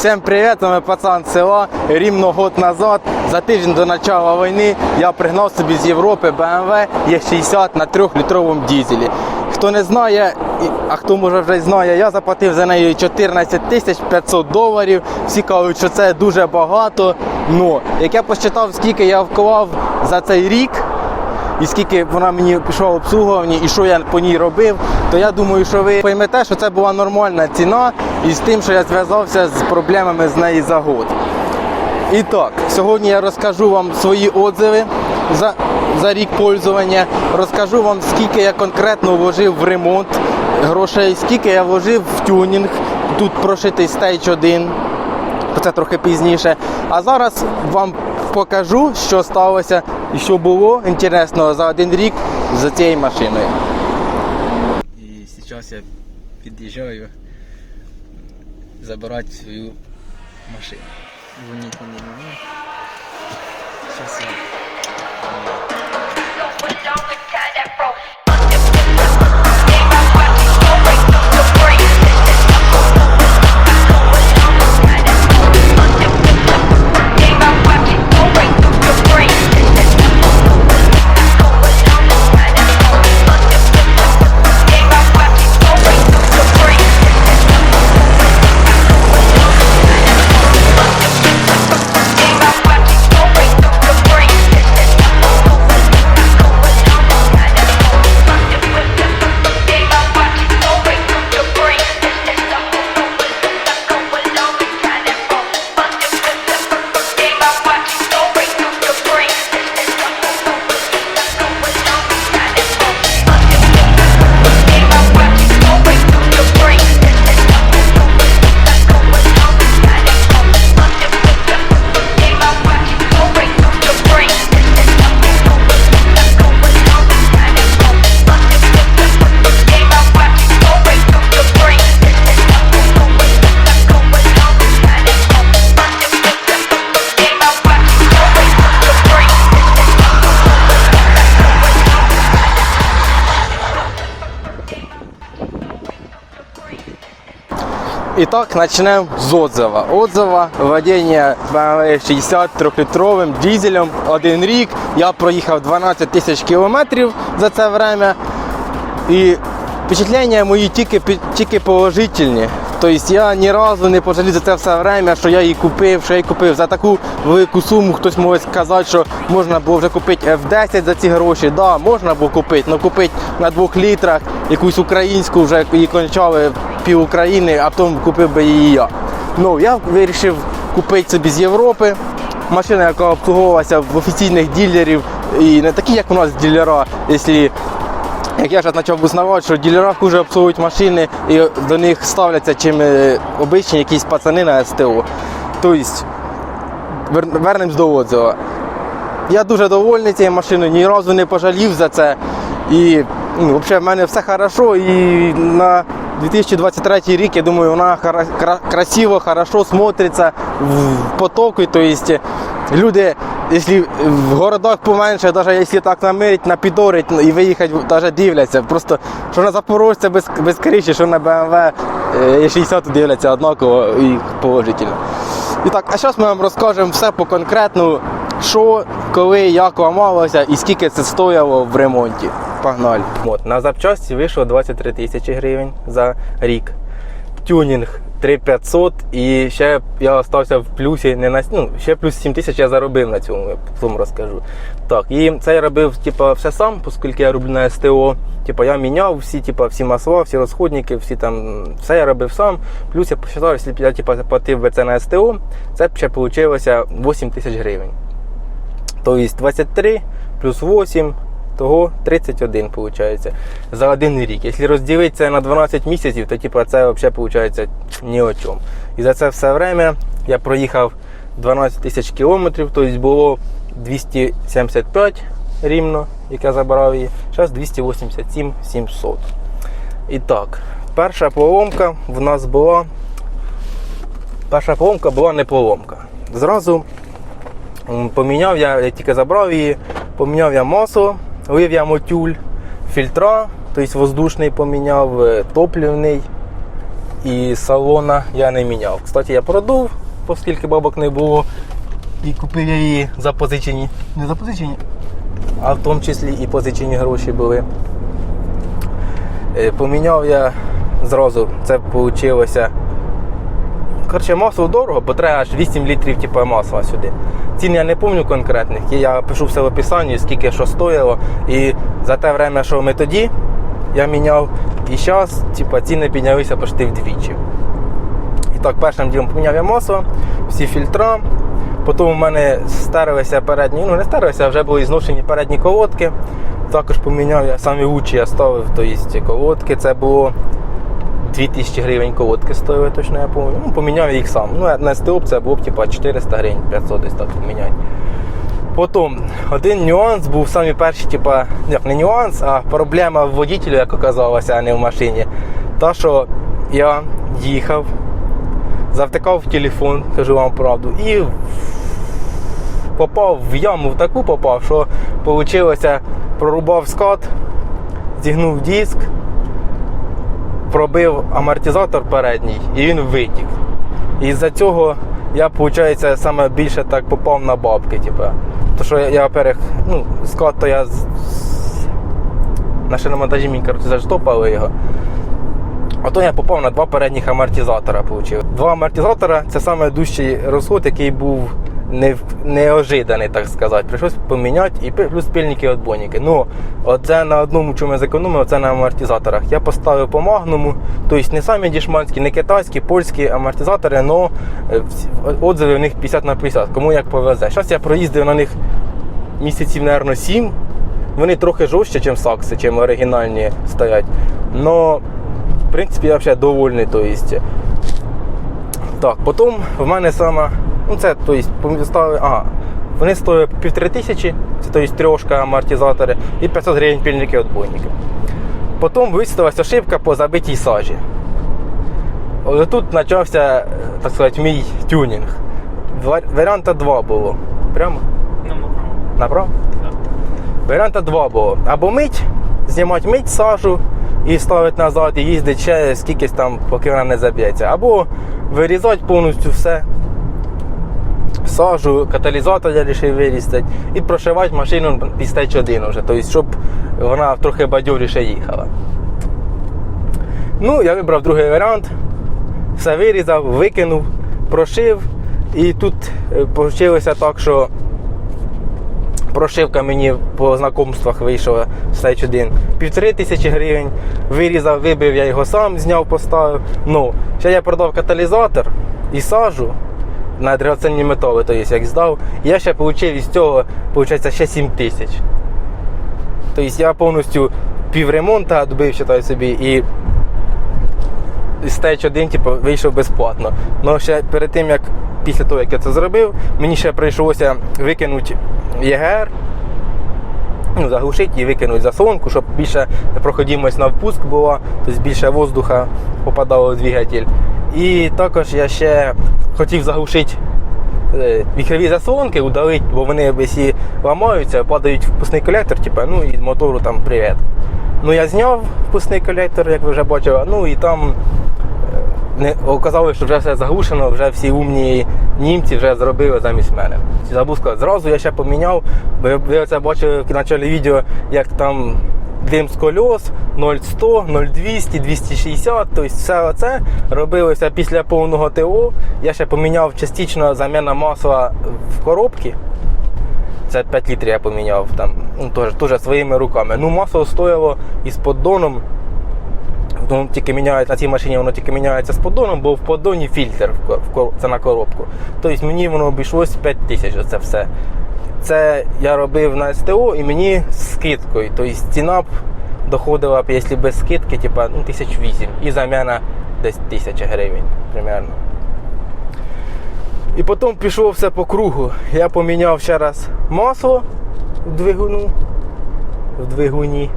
Всем привет, ми пацан села. Рівно год назад, за тиждень до початку війни, я пригнав собі з Європи BMW Е60 на 3-літровому дізелі. Хто не знає, а хто може вже знає, я заплатив за неї 14 тисяч 500 доларів. Всі кажуть, що це дуже багато. Ну, як я посчитав, скільки я вклав за цей рік, і скільки вона мені пішла обслуговування і що я по ній робив, то я думаю, що ви поймете, що це була нормальна ціна і з тим, що я зв'язався з проблемами з неї за год. І так, сьогодні я розкажу вам свої отзиви за, за рік пользування, розкажу вам, скільки я конкретно вложив в ремонт грошей, скільки я вложив в тюнінг, тут прошитий Stage 1, про це трохи пізніше. А зараз вам покажу, що сталося і що було інтересного за один рік за цією машиною. І зараз я під'їжджаю забирати свою машину. Дзвоніть мені не Зараз я. Итак, начнем з отзыва. Отзыва водіння BMW 60 трьохлітровим дизелем один рік. Я проїхав 12 тисяч кілометрів за це время. І впечатлення мої тільки, тільки положительні. Тобто я ні разу не пожалів за це все время, що я її купив, що я її купив. За таку велику суму хтось може сказати, що можна було вже купити F10 за ці гроші. Да, можна було купити, але купити на двох літрах якусь українську, вже її кончали пів України, а потім купив би її я. Ну, я вирішив купити собі з Європи. Машина, яка обслуговувалася в офіційних дилерів, і не такі, як у нас дилера, якщо як я вже почав узнавати, що дилера хуже обслуговують машини і до них ставляться чим е, обичні якісь пацани на СТО. Тобто, вернемось до отзива. Я дуже довольний цією машиною, ні разу не пожалів за це. І ну, взагалі в мене все хорошо. І на 2023 рік, я думаю, вона красиво, хорошо смотриться в потоку. Тобто, люди, якщо в городах поменше, навіть якщо так намирить, напідорить і виїхати, навіть дивляться. Просто що на Запорожця без, без криші, що на BMW е, 60 дивляться однаково і положительно. І так, а зараз ми вам розкажемо все по конкретну, що, коли, як ламалося і скільки це стояло в ремонті. Погнали. От, на запчасті вийшло 23 тисячі гривень за рік. Тюнінг 3500 і ще я залишився в плюсі, не на, ну, ще плюс 7 тисяч я заробив на цьому, я потім розкажу. Так, і це я робив типа, все сам, оскільки я роблю на СТО. Типа, я міняв всі, типа, всі масла, всі розходники, всі там, все я робив сам. Плюс я посчитав, якщо я типа, платив би це на СТО, це ще вийшло 8 тисяч гривень. Тобто 23 плюс 8, того 31 виходить за один рік. Якщо розділити це на 12 місяців, то типу, це взагалі виходить ні о чому. І за це все время я проїхав 12 тисяч кілометрів, тобто було 275 рівно, як я забирав її. Зараз 287 700. І так, перша поломка в нас була. Перша поломка була не поломка. Зразу Поміняв я, я тільки забрав її, поміняв я масло, лив я мотюль, фільтра, тобто воздушний поміняв, е, топлівний. і салона я не міняв. Кстати, я продув, оскільки бабок не було. І купив я її за позичені. Не за позичені, а в тому числі і позичені гроші були. Е, Поміняв я зразу, це вийшло. Коротше, масло дорого, бо треба аж 8 літрів типу, масла сюди. Цін я не пам'ятаю конкретних. Я пишу все в описанні, скільки що стоїло. І за те время, що ми тоді я міняв, і зараз типу, ціни піднялися почти вдвічі. І так, першим ділом поміняв я масло, всі фільтра. Потім у мене стерлися передні, ну не стерлися, а вже були зношені передні колодки. Також поміняв я самі лучші я ставив, тобто колодки. Це було 2000 гривень колодки стоїли, точно я пам'ятаю. Ну, поміняв їх сам. Ну, на СТО це було б типа 400 гривень, 500 десь так поміняти. Потім один нюанс був самі перші, типа, як не нюанс, а проблема в водітелю, як оказалося, а не в машині. Та, що я їхав, завтикав в телефон, кажу вам правду, і попав в яму в таку попав, що вийшло, прорубав скат, зігнув диск, пробив амортизатор передній і він витік. І з-за цього я, виходить, саме більше так попав на бабки. Типу. То що я, во-первых, ну, склад то я на шиномонтажі мені коротше, заштопали його. А то я попав на два передніх амортизатора. Получив. Два амортизатора це саме дужчий розход, який був не, неожиданий, так сказати. Прийшлось поміняти і плюс пильники отбойники. Ну, оце на одному чому я зекономив, це на амортизаторах. Я поставив по магнуму, тобто не самі дішманські, не китайські, польські амортизатори, але отзиви в них 50 на 50, кому як повезе. Зараз я проїздив на них місяців, мабуть, 7. Вони трохи жорстче, ніж сакси, чим оригінальні стоять. Но, в принципі, я взагалі довольний. То. Так, потім в мене саме, ну це, то есть, ага, вони стоять півтори тисячі, це то есть, трьошка амортизатори і 500 гривень пільники отбойники. Потім виставилась ошибка по забитій сажі. Ось тут почався, е, так сказати, мій тюнінг. Ва- Варіанта 2 було. Прямо? Направо? Варіанта два було. Або мить, знімати мить сажу і ставити назад, і їздити ще скількись там, поки вона не заб'ється. Або вирізати повністю все. Сажу, каталізатор я вирішив вирізати і прошивати машину під стеч 1 вже, тобто, щоб вона трохи бадьоріше їхала. Ну, я вибрав другий варіант, все вирізав, викинув, прошив. І тут вийшло так, що Прошивка мені по знакомствах вийшла Stage 1 півтори тисячі гривень. Вирізав, вибив я його сам, зняв, поставив. Ну, ще я продав каталізатор і сажу на драгоценні метали, то є, як здав. Я ще отримав із цього, виходить, ще 7 тисяч. Тобто я повністю півремонта добив, вважаю собі, і Stage 1 типу, вийшов безплатно. Ну ще перед тим, як після того, як я це зробив, мені ще прийшлося викинути ЄГР, ну, заглушити і викинути заслонку, щоб більше проходимость на впуск була, тобто більше воздуха попадало в двигатель. І також я ще хотів заглушити е, віхрові заслонки, удалити, бо вони, якщо ламаються, падають впускний колектор, типу, ну і мотору там привіт. Ну я зняв впускний колектор, як ви вже бачили, ну і там е, не оказалось, що вже все заглушено, вже всі умні німці вже зробили замість мене. Забув сказати, зразу я ще поміняв, бо ви це бачили в початку відео, як там дим з кольос 0100, 0200, 260, тобто все це робилося після повного ТО. Я ще поміняв частично заміна масла в коробці. Це 5 літрів я поміняв там, ну, теж, теж своїми руками. Ну, масло стояло із поддоном. Воно тільки міняється на цій машині, воно тільки міняється з поддоном, бо в поддоні фільтр в в це на коробку. Тобто мені воно обійшлось 5 тисяч це все. Це я робив на СТО і мені з скидкою. Тобто ціна б доходила б, якщо без скидки, типа, ну, 1008 і заміна десь 1000 гривень примерно. І потім пішло все по кругу. Я поміняв ще раз масло в двигуну, в двигуні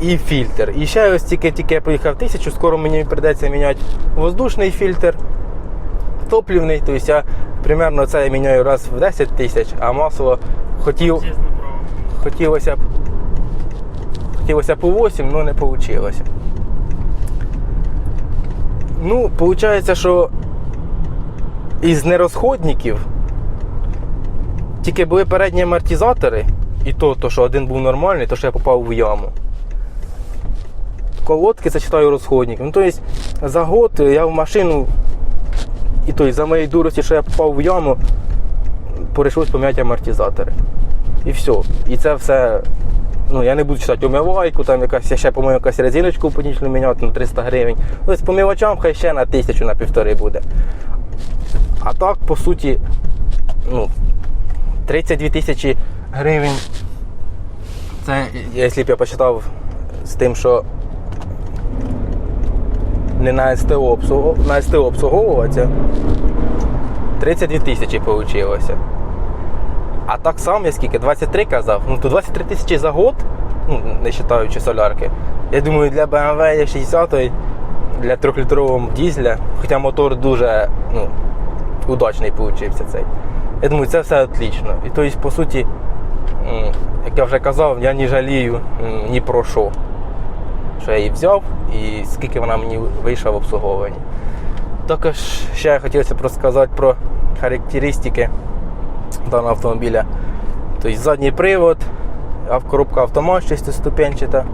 і фільтр. І ще ось тільки, тільки я поїхав тисячу, скоро мені прийдеться міняти воздушний фільтр, топлівний. Тобто я примерно це я міняю раз в 10 тисяч, а масло хотів, хотілося б хотілося по 8, але не вийшло. Ну, виходить, що із нерозходників тільки були передні амортизатори, і то, то, що один був нормальний, то що я попав в яму. Колодки це читаю розходник. Ну, тобто за год я в машину, і то за моєї дурості, що я попав в яму, прийшлось поміняти амортизатори. І все. І це все. Ну, я не буду читати омивайку, там якась, я ще, по-моєму, якась резиночку потічну міняти на 300 гривень. Ну, з помивачам хай ще на тисячу, на півтори буде. А так, по суті, ну, 32 тисячі гривень. Це, якщо б я почитав з тим, що не на СТО, обслугов... на СТО обслуговуватися, 32 тисячі вийшло. А так само я скільки? 23 казав. Ну то 23 тисячі за год, ну, не вважаючи солярки. Я думаю, для BMW 60 для 3-літрового дізеля, хоча мотор дуже ну, удачний получився цей. Я думаю, це все отлично. І тобто, по суті, як я вже казав, я не жалію ні про що. Що я її взяв і скільки вона мені вийшла в обслуговуванні. Також ще хотілося б розказати про характеристики даного автомобіля. Тобто задній привод, коробка автомат шестиступенчата,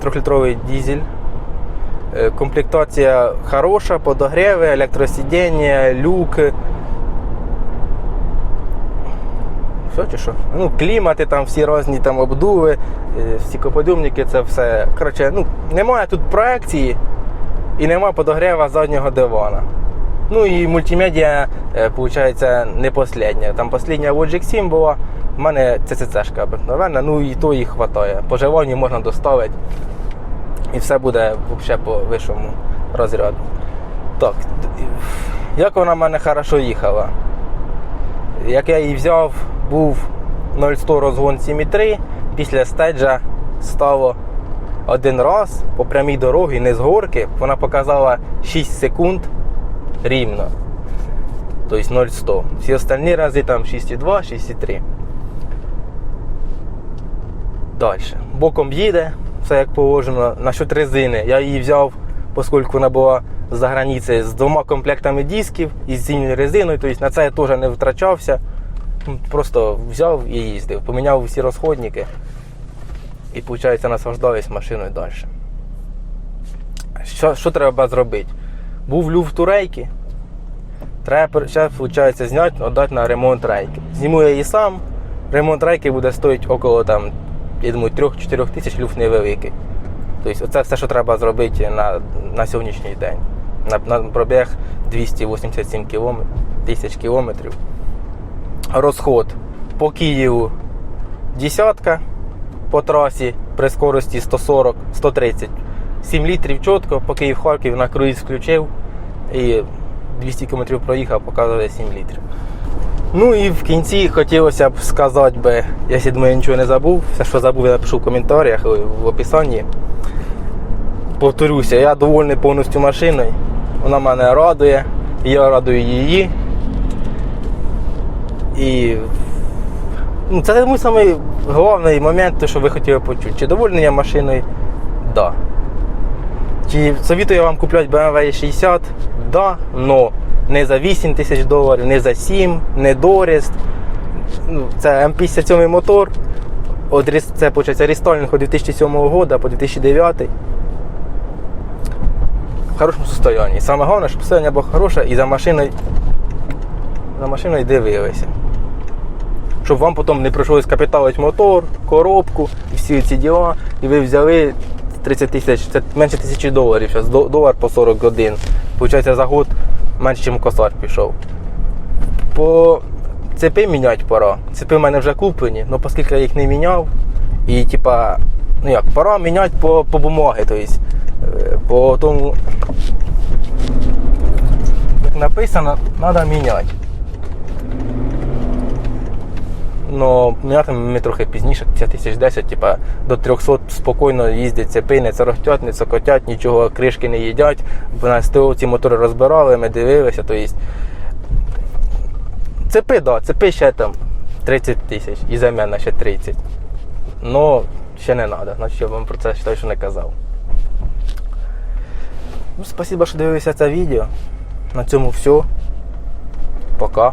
трьохлітровий дизель. Е, Комплектація хороша, подогреви, електросидіння, люки. Все чи що? Ну, клімати, там всі різні там обдуви, е, всі коподюмники, це все. Коротше, ну, немає тут проекції і немає подогрева заднього дивана. Ну і мультимедіа, виходить, не последня. Там последня Logic 7 була, в мене ЦЦЦшка обикновенна, ну і то їх вистачає. По живоні можна доставити. І все буде взагалі по вищому розряду. Так, як вона в мене хорошо їхала? Як я її взяв, був 0-100 розгон 7,3, після стеджа стало один раз по прямій дорогі, не з горки, вона показала 6 секунд рівно. Тобто 0,100. Всі остальні рази там 6,2, 6,3. Далі. Боком їде, все як положено. Насчет резини. Я її взяв, оскільки вона була за границею з двома комплектами дисків і з зимньою резиною. Тобто на це я теж не втрачався. Просто взяв і їздив, поміняв всі розходники. І, виходить, наслаждаюсь машиною далі. Що, що треба зробити? Був люфт у рейки. Треба виходить, зняти, віддати на ремонт рейки. Зніму я її сам. Ремонт рейки буде стоїти около там, я думаю, 3-4 тисяч люфт невеликий. Тобто це все, що треба зробити на, на сьогоднішній день. На, на пробіг 287 км, тисяч кілометрів. Розход по Києву десятка по трасі при скорості 140-130. 7 літрів чітко, по Київ-Харків на круїз включив і 200 км проїхав, показує 7 літрів. Ну і в кінці хотілося б сказати, би, якщо думаю, я нічого не забув, все, що забув, я напишу в коментарях в описанні. Повторюся, я довольний повністю машиною. Вона мене радує, я радую її. І ну, це мій самий головний момент, те, що ви хотіли почути. Чи довольний я машиною? Да. Чи совітую я вам купляти BMW 60? Да, но не за 8 тисяч доларів, не за 7, не доріст. Ну, це М57 мотор. От, це виходить, рестайлінг від 2007 року по 2009. В хорошому состоянии. Саме головне, щоб состояние було хороше і за машиною, за машиною дивилися. Щоб вам потім не прийшлось капіталити мотор, коробку і всі ці діла, і ви взяли 30 тисяч, це менше тисячі доларів, зараз долар по 40 годин. Получається за год менше, ніж косар пішов. По цепи міняти пора. Цепи в мене вже куплені, але оскільки я їх не міняв, і типа, ну як, пора міняти по, по бумаги, тобто, е, по тому, як написано, треба міняти. Ну, ми трохи пізніше, 50 тисяч 10, типа до 300 спокійно їздять цепи, не царохтять, не цокотять, нічого, кришки не їдять. Бо на СТО ці мотори розбирали, ми дивилися. То есть, цепи, да, цепи ще там 30 тисяч і заміна ще 30. Ну, ще не треба, значить я вам про це що не казав. Ну, спасибо, що дивилися це відео. На цьому все. Пока.